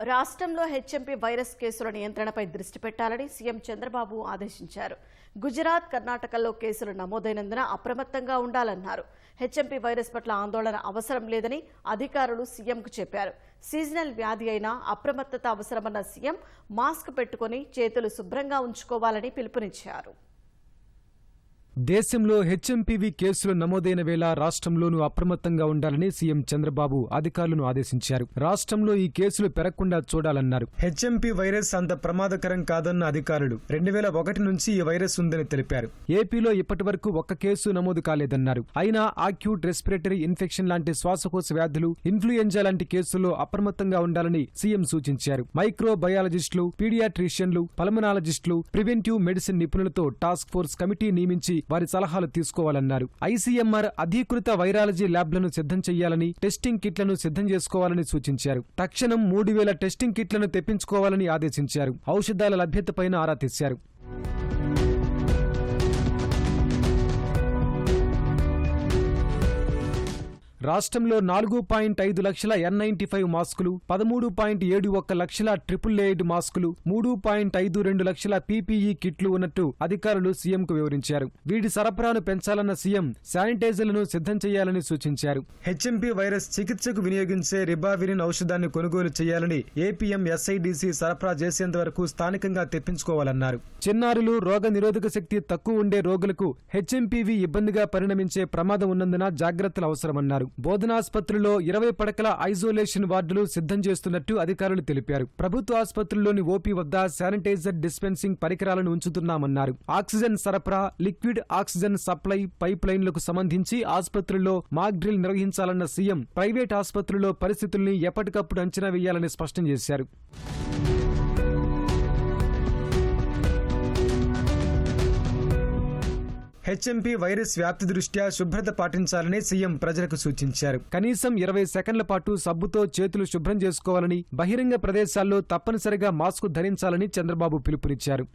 రాష్ట్రంలో HMP virus కేసుల నియంత్రణపై దృష్టి పెట్టాలని సీఎం చంద్రబాబు ఆదేశించారు. గుజరాత్ కర్ణాటకల్లో కేసులు నమోదైనందున అప్రమత్తంగా ఉండాలన్నారు. హెచ్ఎంపీ వైరస్ పట్ల ఆందోళన అవసరం లేదని అధికారులు సీఎంకు చెప్పారు. సీజనల్ వ్యాధి అయినా అప్రమత్తత అవసరమన్న సీఎం మాస్క్ పెట్టుకుని చేతులు శుభ్రంగా ఉంచుకోవాలని పిలుపునిచ్చారు. దేశంలో హెచ్ఎంపీవీ కేసులు నమోదైన వేళ రాష్ట్రంలోనూ అప్రమత్తంగా ఉండాలని సీఎం చంద్రబాబు అధికారులను ఆదేశించారు. రాష్ట్రంలో ఈ కేసులు పెరగకుండా చూడాలన్నారు. హెచ్ఎంపీ వైరస్ అంత ప్రమాదకరం కాదన్న అధికారులు రెండు వేల ఒకటి నుంచి ఈ వైరస్ ఉందని తెలిపారు. ఏపీలో ఇప్పటి వరకు ఒక్క కేసు నమోదు కాలేదన్నారు. అయినా ఆక్యూట్ రెస్పిరేటరీ ఇన్ఫెక్షన్ లాంటి శ్వాసకోశ వ్యాధులు ఇన్ఫ్లుయెంజా లాంటి కేసుల్లో అప్రమత్తంగా ఉండాలని సీఎం సూచించారు. మైక్రో బయాలజిస్టులు పీడియాట్రిషియన్లు పల్మనాలజిస్టులు ప్రివెంటివ్ మెడిసిన్ నిపుణులతో టాస్క్ ఫోర్స్ కమిటీ నియమించి వారి సలహాలు తీసుకోవాలన్నారు. ఐసీఎంఆర్ అధీకృత వైరాలజీ ల్యాబ్లను సిద్ధం చేయాలని టెస్టింగ్ కిట్లను సిద్ధం చేసుకోవాలని సూచించారు. తక్షణం మూడు వేల టెస్టింగ్ కిట్లను తెప్పించుకోవాలని ఆదేశించారు. ఔషధాల లభ్యతపైన ఆరా తీశారు. రాష్ట్రంలో నాలుగు పాయింట్ ఐదు లక్షల ఎన్ నైన్టీ ఫైవ్ మాస్కులు పదమూడు పాయింట్ ఏడు ఒక్క లక్షల ట్రిపుల్ ఎయిడ్ మాస్కులు మూడు పాయింట్ ఐదు రెండు లక్షల పీపీఈ కిట్లు ఉన్నట్టు అధికారులు సీఎంకు వివరించారు. వీటి సరఫరాను పెంచాలన్న సీఎం శానిటైజర్లను సిద్ధం చేయాలని సూచించారు. హెచ్ఎంపీ వైరస్ చికిత్సకు వినియోగించే రిబావిరిన్ ఔషధాన్ని కొనుగోలు చేయాలని ఏపీఎం ఎస్ఐడిసి సరఫరా చేసేంత వరకు స్థానికంగా తెప్పించుకోవాలన్నారు. చిన్నారులు రోగ నిరోధక శక్తి తక్కువ ఉండే రోగులకు హెచ్ఎంపీవీ ఇబ్బందిగా పరిణమించే ప్రమాదం ఉన్నందున జాగ్రత్తలు అవసరమన్నారు. బోధనాసుపత్రిలో ఇరవై పడకల ఐసోలేషన్ వార్డులు సిద్ధం చేస్తున్నట్టు అధికారులు తెలిపారు. ప్రభుత్వ ఆసుపత్రుల్లోని ఓపీ వద్ద శానిటైజర్ డిస్పెన్సింగ్ పరికరాలను ఉంచుతున్నామన్నారు. ఆక్సిజన్ సరఫరా లిక్విడ్ ఆక్సిజన్ సప్లై పైప్ లైన్లకు సంబంధించి ఆసుపత్రుల్లో మాక్ డ్రిల్ నిర్వహించాలన్న సీఎం ప్రైవేట్ ఆసుపత్రుల్లో పరిస్థితుల్ని ఎప్పటికప్పుడు అంచనా వేయాలని స్పష్టం చేశారు. హెచ్ఎంపీ వైరస్ వ్యాప్తి దృష్ట్యా శుభ్రత పాటించాలని సీఎం ప్రజలకు సూచించారు. కనీసం ఇరవై సెకండ్ల పాటు సబ్బుతో చేతులు శుభ్రం చేసుకోవాలని బహిరంగ ప్రదేశాల్లో తప్పనిసరిగా మాస్కు ధరించాలని చంద్రబాబు పిలుపునిచ్చారు.